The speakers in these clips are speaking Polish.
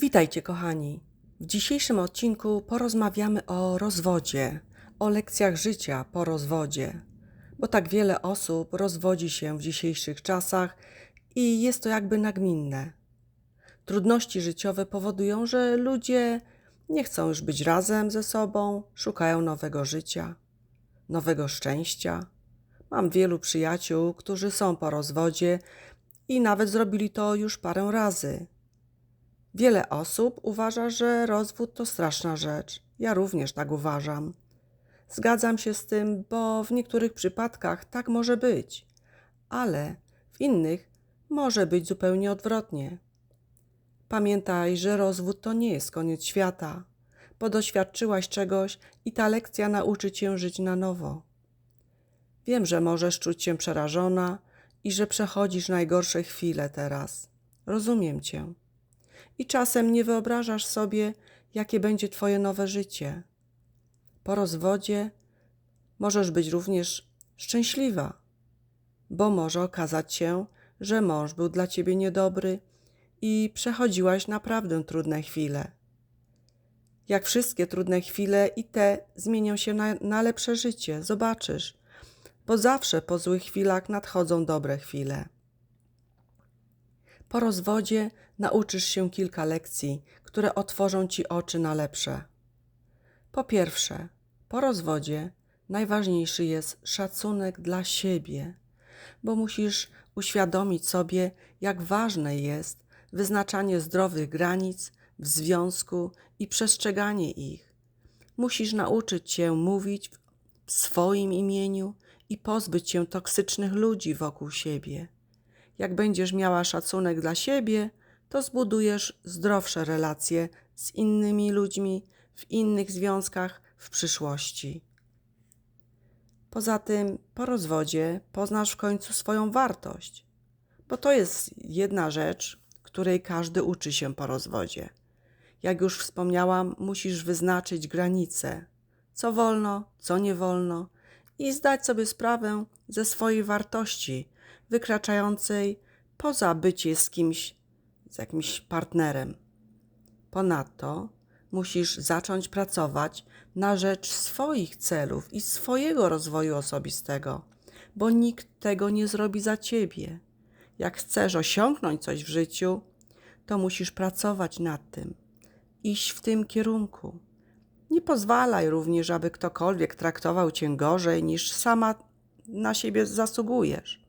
Witajcie, kochani. W dzisiejszym odcinku porozmawiamy o rozwodzie, o lekcjach życia po rozwodzie, bo tak wiele osób rozwodzi się w dzisiejszych czasach i jest to jakby nagminne. Trudności życiowe powodują, że ludzie nie chcą już być razem ze sobą, szukają nowego życia, nowego szczęścia. Mam wielu przyjaciół, którzy są po rozwodzie i nawet zrobili to już parę razy. Wiele osób uważa, że rozwód to straszna rzecz. Ja również tak uważam. Zgadzam się z tym, bo w niektórych przypadkach tak może być, ale w innych może być zupełnie odwrotnie. Pamiętaj, że rozwód to nie jest koniec świata, bo doświadczyłaś czegoś i ta lekcja nauczy cię żyć na nowo. Wiem, że możesz czuć się przerażona i że przechodzisz najgorsze chwile teraz. Rozumiem cię. I czasem nie wyobrażasz sobie, jakie będzie Twoje nowe życie. Po rozwodzie możesz być również szczęśliwa, bo może okazać się, że mąż był dla Ciebie niedobry i przechodziłaś naprawdę trudne chwile. Jak wszystkie trudne chwile i te zmienią się na, na lepsze życie, zobaczysz, bo zawsze po złych chwilach nadchodzą dobre chwile. Po rozwodzie nauczysz się kilka lekcji, które otworzą ci oczy na lepsze. Po pierwsze, po rozwodzie najważniejszy jest szacunek dla siebie, bo musisz uświadomić sobie, jak ważne jest wyznaczanie zdrowych granic w związku i przestrzeganie ich. Musisz nauczyć się mówić w swoim imieniu i pozbyć się toksycznych ludzi wokół siebie. Jak będziesz miała szacunek dla siebie, to zbudujesz zdrowsze relacje z innymi ludźmi w innych związkach w przyszłości. Poza tym, po rozwodzie poznasz w końcu swoją wartość, bo to jest jedna rzecz, której każdy uczy się po rozwodzie. Jak już wspomniałam, musisz wyznaczyć granice, co wolno, co nie wolno i zdać sobie sprawę ze swojej wartości, wykraczającej poza bycie z kimś, z jakimś partnerem. Ponadto musisz zacząć pracować na rzecz swoich celów i swojego rozwoju osobistego, bo nikt tego nie zrobi za ciebie. Jak chcesz osiągnąć coś w życiu, to musisz pracować nad tym, iść w tym kierunku. Nie pozwalaj również, aby ktokolwiek traktował cię gorzej niż sama na siebie zasługujesz.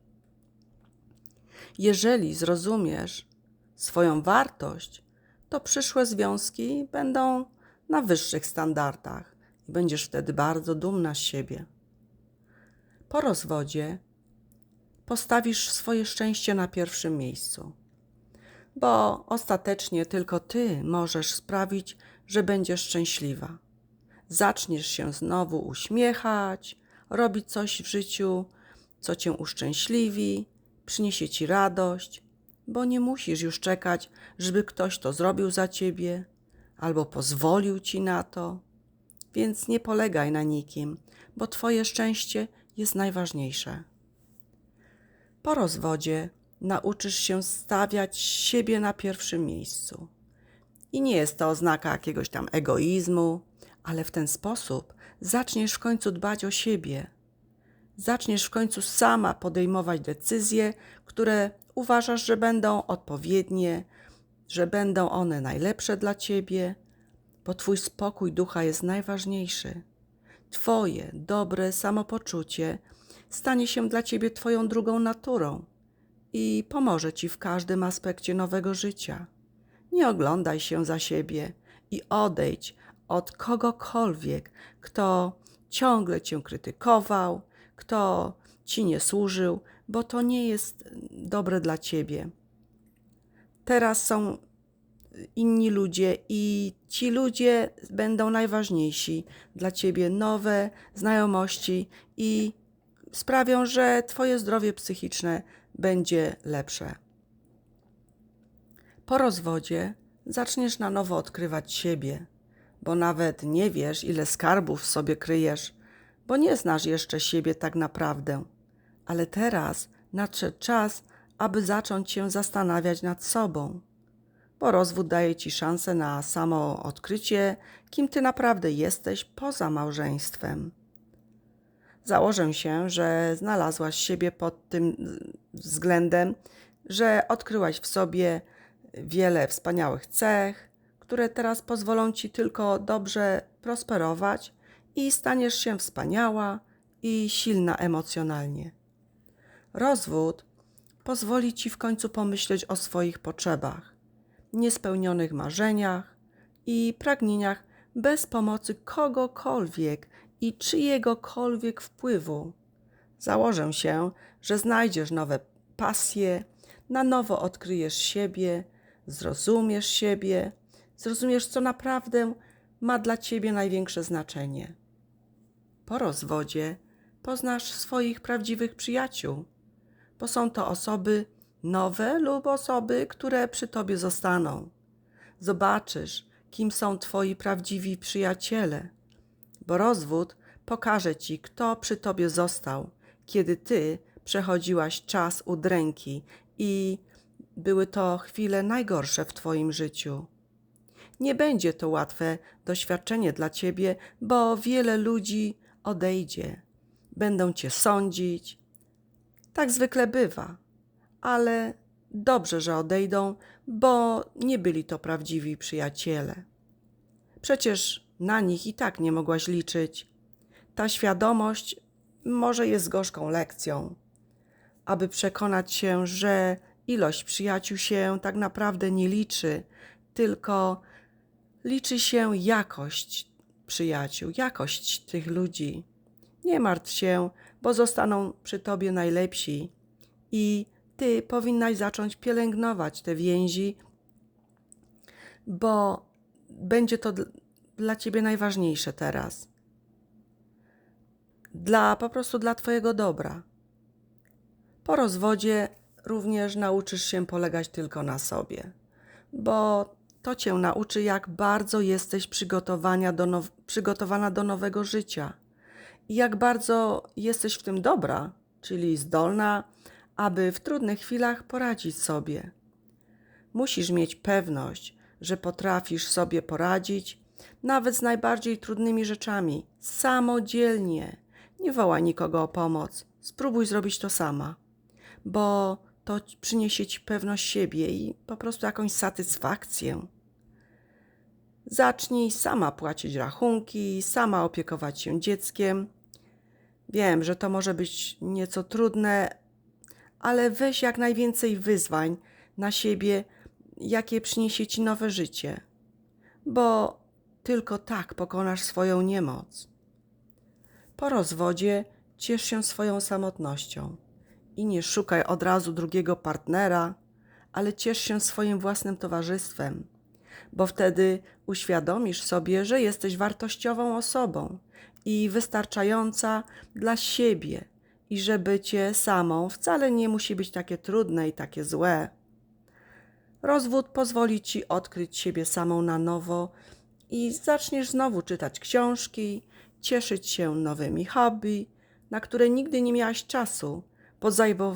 Jeżeli zrozumiesz swoją wartość, to przyszłe związki będą na wyższych standardach i będziesz wtedy bardzo dumna z siebie. Po rozwodzie postawisz swoje szczęście na pierwszym miejscu, bo ostatecznie tylko ty możesz sprawić, że będziesz szczęśliwa. Zaczniesz się znowu uśmiechać, robić coś w życiu, co cię uszczęśliwi, przyniesie ci radość, bo nie musisz już czekać, żeby ktoś to zrobił za ciebie albo pozwolił ci na to. Więc nie polegaj na nikim, bo twoje szczęście jest najważniejsze. Po rozwodzie nauczysz się stawiać siebie na pierwszym miejscu. I nie jest to oznaka jakiegoś tam egoizmu, ale w ten sposób zaczniesz w końcu dbać o siebie zaczniesz w końcu sama podejmować decyzje, które uważasz, że będą odpowiednie, że będą one najlepsze dla ciebie, bo Twój spokój ducha jest najważniejszy. Twoje dobre samopoczucie stanie się dla ciebie Twoją drugą naturą i pomoże Ci w każdym aspekcie nowego życia. Nie oglądaj się za siebie i odejdź od kogokolwiek, kto ciągle Cię krytykował, kto ci nie służył, bo to nie jest dobre dla ciebie. Teraz są inni ludzie i ci ludzie będą najważniejsi dla ciebie, nowe znajomości i sprawią, że twoje zdrowie psychiczne będzie lepsze. Po rozwodzie zaczniesz na nowo odkrywać siebie, bo nawet nie wiesz, ile skarbów sobie kryjesz bo nie znasz jeszcze siebie tak naprawdę. Ale teraz nadszedł czas, aby zacząć się zastanawiać nad sobą. bo rozwód daje ci szansę na samo odkrycie, kim ty naprawdę jesteś poza małżeństwem. Założę się, że znalazłaś siebie pod tym względem, że odkryłaś w sobie wiele wspaniałych cech, które teraz pozwolą ci tylko dobrze prosperować i staniesz się wspaniała i silna emocjonalnie. Rozwód pozwoli ci w końcu pomyśleć o swoich potrzebach, niespełnionych marzeniach i pragnieniach bez pomocy kogokolwiek i czyjegokolwiek wpływu. Założę się, że znajdziesz nowe pasje, na nowo odkryjesz siebie, zrozumiesz siebie, zrozumiesz, co naprawdę ma dla ciebie największe znaczenie. Po rozwodzie poznasz swoich prawdziwych przyjaciół, bo są to osoby nowe lub osoby, które przy tobie zostaną. Zobaczysz, kim są twoi prawdziwi przyjaciele, bo rozwód pokaże ci, kto przy tobie został, kiedy ty przechodziłaś czas udręki i były to chwile najgorsze w twoim życiu. Nie będzie to łatwe doświadczenie dla ciebie, bo wiele ludzi odejdzie, będą cię sądzić. Tak zwykle bywa, ale dobrze, że odejdą, bo nie byli to prawdziwi przyjaciele. Przecież na nich i tak nie mogłaś liczyć. Ta świadomość może jest gorzką lekcją, aby przekonać się, że ilość przyjaciół się tak naprawdę nie liczy, tylko liczy się jakość przyjaciół, jakość tych ludzi. Nie martw się, bo zostaną przy tobie najlepsi i ty powinnaś zacząć pielęgnować te więzi, bo będzie to dla ciebie najważniejsze teraz. Dla po prostu dla twojego dobra. Po rozwodzie również nauczysz się polegać tylko na sobie, bo to cię nauczy, jak bardzo jesteś przygotowania do now- przygotowana do nowego życia i jak bardzo jesteś w tym dobra, czyli zdolna, aby w trudnych chwilach poradzić sobie. Musisz mieć pewność, że potrafisz sobie poradzić nawet z najbardziej trudnymi rzeczami samodzielnie. Nie wołaj nikogo o pomoc. Spróbuj zrobić to sama, bo to przyniesie ci pewność siebie i po prostu jakąś satysfakcję. Zacznij sama płacić rachunki, sama opiekować się dzieckiem. Wiem, że to może być nieco trudne, ale weź jak najwięcej wyzwań na siebie, jakie przyniesie ci nowe życie, bo tylko tak pokonasz swoją niemoc. Po rozwodzie ciesz się swoją samotnością i nie szukaj od razu drugiego partnera, ale ciesz się swoim własnym towarzystwem, bo wtedy uświadomisz sobie, że jesteś wartościową osobą i wystarczająca dla siebie, i że bycie samą wcale nie musi być takie trudne i takie złe. Rozwód pozwoli ci odkryć siebie samą na nowo i zaczniesz znowu czytać książki, cieszyć się nowymi hobby, na które nigdy nie miałaś czasu, bo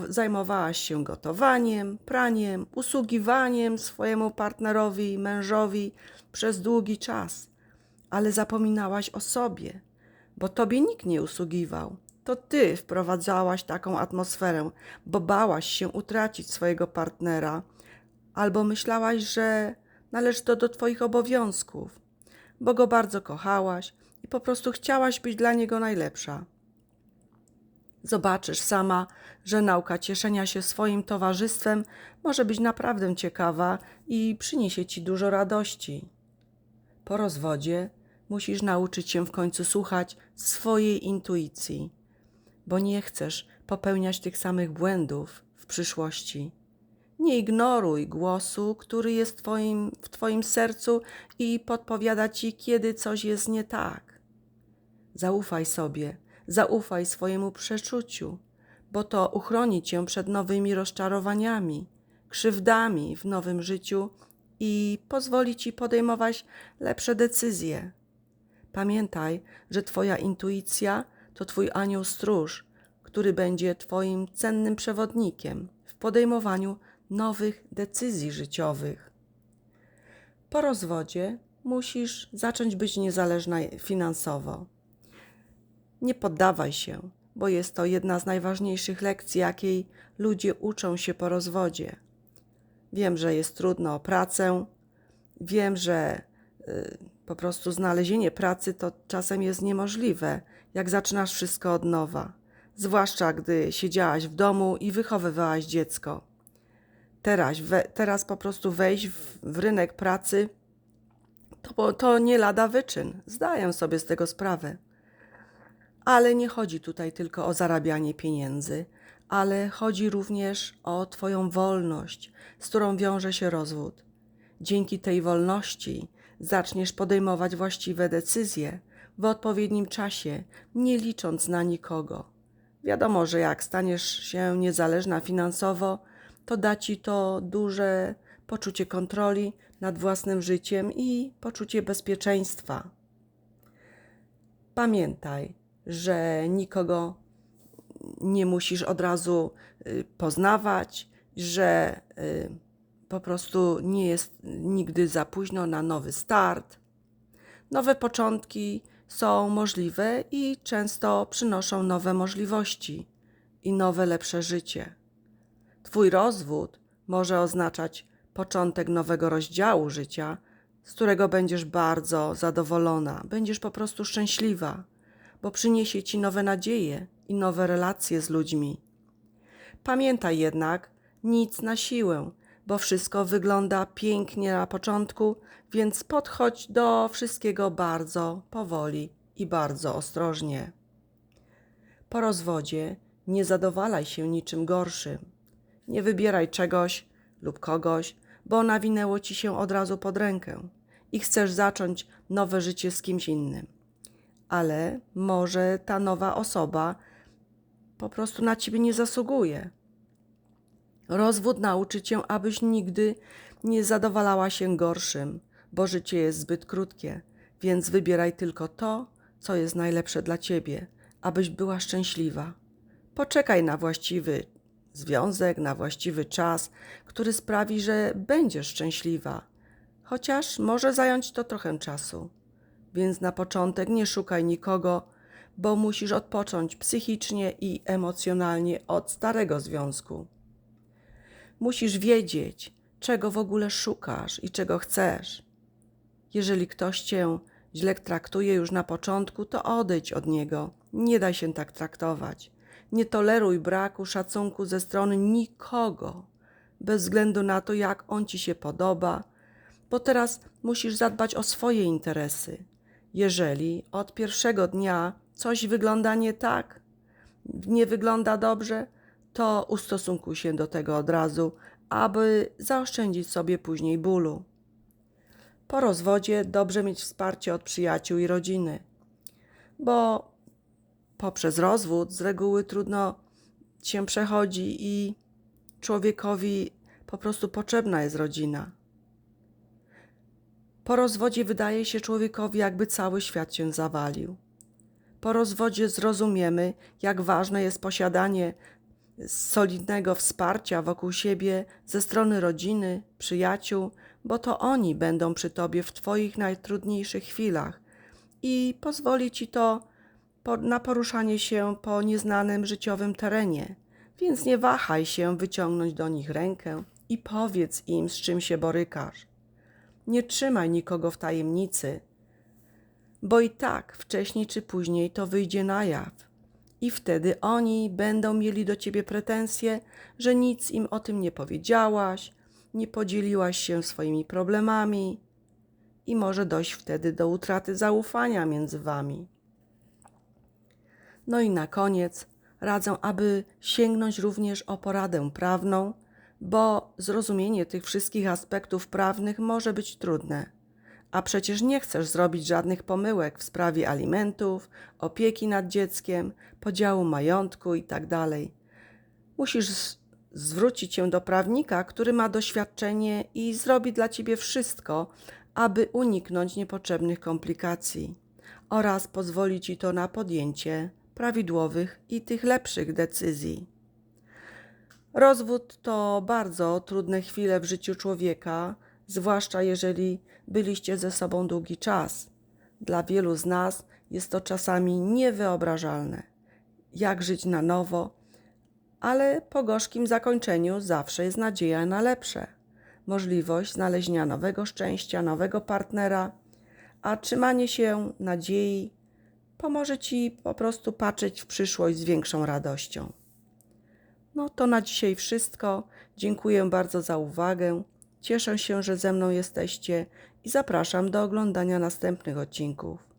zajmowałaś się gotowaniem, praniem, usługiwaniem swojemu partnerowi, mężowi przez długi czas, ale zapominałaś o sobie, bo tobie nikt nie usługiwał. To ty wprowadzałaś taką atmosferę, bo bałaś się utracić swojego partnera, albo myślałaś, że należy to do twoich obowiązków, bo go bardzo kochałaś i po prostu chciałaś być dla niego najlepsza. Zobaczysz sama, że nauka cieszenia się swoim towarzystwem może być naprawdę ciekawa i przyniesie ci dużo radości. Po rozwodzie musisz nauczyć się w końcu słuchać swojej intuicji, bo nie chcesz popełniać tych samych błędów w przyszłości. Nie ignoruj głosu, który jest twoim, w Twoim sercu i podpowiada Ci, kiedy coś jest nie tak. Zaufaj sobie, zaufaj swojemu przeczuciu, bo to uchroni Cię przed nowymi rozczarowaniami, krzywdami w nowym życiu i pozwoli Ci podejmować lepsze decyzje. Pamiętaj, że Twoja intuicja to Twój anioł stróż, który będzie Twoim cennym przewodnikiem w podejmowaniu nowych decyzji życiowych. Po rozwodzie musisz zacząć być niezależna finansowo. Nie poddawaj się, bo jest to jedna z najważniejszych lekcji, jakiej ludzie uczą się po rozwodzie. Wiem, że jest trudno o pracę, wiem, że y, po prostu znalezienie pracy to czasem jest niemożliwe, jak zaczynasz wszystko od nowa, zwłaszcza gdy siedziałaś w domu i wychowywałaś dziecko. Teraz, we, teraz po prostu wejść w, w rynek pracy to, to nie lada wyczyn. Zdaję sobie z tego sprawę. Ale nie chodzi tutaj tylko o zarabianie pieniędzy, ale chodzi również o Twoją wolność, z którą wiąże się rozwód. Dzięki tej wolności zaczniesz podejmować właściwe decyzje w odpowiednim czasie, nie licząc na nikogo. Wiadomo, że jak staniesz się niezależna finansowo, to da ci to duże poczucie kontroli nad własnym życiem i poczucie bezpieczeństwa. Pamiętaj, że nikogo nie musisz od razu y, poznawać, że y, po prostu nie jest nigdy za późno na nowy start. Nowe początki są możliwe i często przynoszą nowe możliwości i nowe, lepsze życie. Twój rozwód może oznaczać początek nowego rozdziału życia, z którego będziesz bardzo zadowolona, będziesz po prostu szczęśliwa, bo przyniesie ci nowe nadzieje i nowe relacje z ludźmi. Pamiętaj jednak, nic na siłę, bo wszystko wygląda pięknie na początku, więc podchodź do wszystkiego bardzo powoli i bardzo ostrożnie. Po rozwodzie nie zadowalaj się niczym gorszym. Nie wybieraj czegoś lub kogoś, bo nawinęło ci się od razu pod rękę i chcesz zacząć nowe życie z kimś innym. Ale może ta nowa osoba po prostu na ciebie nie zasługuje. Rozwód nauczy cię, abyś nigdy nie zadowalała się gorszym, bo życie jest zbyt krótkie, więc wybieraj tylko to, co jest najlepsze dla ciebie, abyś była szczęśliwa. Poczekaj na właściwy związek, na właściwy czas, który sprawi, że będziesz szczęśliwa. Chociaż może zająć to trochę czasu. Więc na początek nie szukaj nikogo, bo musisz odpocząć psychicznie i emocjonalnie od starego związku. Musisz wiedzieć, czego w ogóle szukasz i czego chcesz. Jeżeli ktoś cię źle traktuje już na początku, to odejdź od niego. Nie daj się tak traktować. Nie toleruj braku szacunku ze strony nikogo, bez względu na to, jak on ci się podoba, bo teraz musisz zadbać o swoje interesy. Jeżeli od pierwszego dnia coś wygląda nie tak, nie wygląda dobrze, to ustosunkuj się do tego od razu, aby zaoszczędzić sobie później bólu. Po rozwodzie dobrze mieć wsparcie od przyjaciół i rodziny, bo poprzez rozwód z reguły trudno się przechodzi i człowiekowi po prostu potrzebna jest rodzina. Po rozwodzie wydaje się człowiekowi, jakby cały świat się zawalił. Po rozwodzie zrozumiemy, jak ważne jest posiadanie solidnego wsparcia wokół siebie ze strony rodziny, przyjaciół, bo to oni będą przy tobie w Twoich najtrudniejszych chwilach i pozwoli Ci to na poruszanie się po nieznanym życiowym terenie. Więc nie wahaj się wyciągnąć do nich rękę i powiedz im, z czym się borykasz. Nie trzymaj nikogo w tajemnicy, bo i tak wcześniej czy później to wyjdzie na jaw. I wtedy oni będą mieli do ciebie pretensje, że nic im o tym nie powiedziałaś, nie podzieliłaś się swoimi problemami, i może dojść wtedy do utraty zaufania między wami. No i na koniec radzę, aby sięgnąć również o poradę prawną, bo zrozumienie tych wszystkich aspektów prawnych może być trudne. A przecież nie chcesz zrobić żadnych pomyłek w sprawie alimentów, opieki nad dzieckiem, podziału majątku itd. Tak Musisz zwrócić się do prawnika, który ma doświadczenie i zrobi dla ciebie wszystko, aby uniknąć niepotrzebnych komplikacji oraz pozwoli ci to na podjęcie prawidłowych i tych lepszych decyzji. Rozwód to bardzo trudne chwile w życiu człowieka, zwłaszcza jeżeli byliście ze sobą długi czas. Dla wielu z nas jest to czasami niewyobrażalne. Jak żyć na nowo, ale po gorzkim zakończeniu zawsze jest nadzieja na lepsze. Możliwość znalezienia nowego szczęścia, nowego partnera, a trzymanie się nadziei pomoże ci po prostu patrzeć w przyszłość z większą radością. No to na dzisiaj wszystko. Dziękuję bardzo za uwagę. Cieszę się, że ze mną jesteście i zapraszam do oglądania następnych odcinków.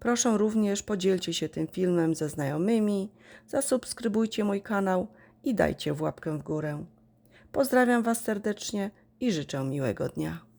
Proszę również podzielcie się tym filmem ze znajomymi, zasubskrybujcie mój kanał i dajcie w łapkę w górę. Pozdrawiam Was serdecznie i życzę miłego dnia.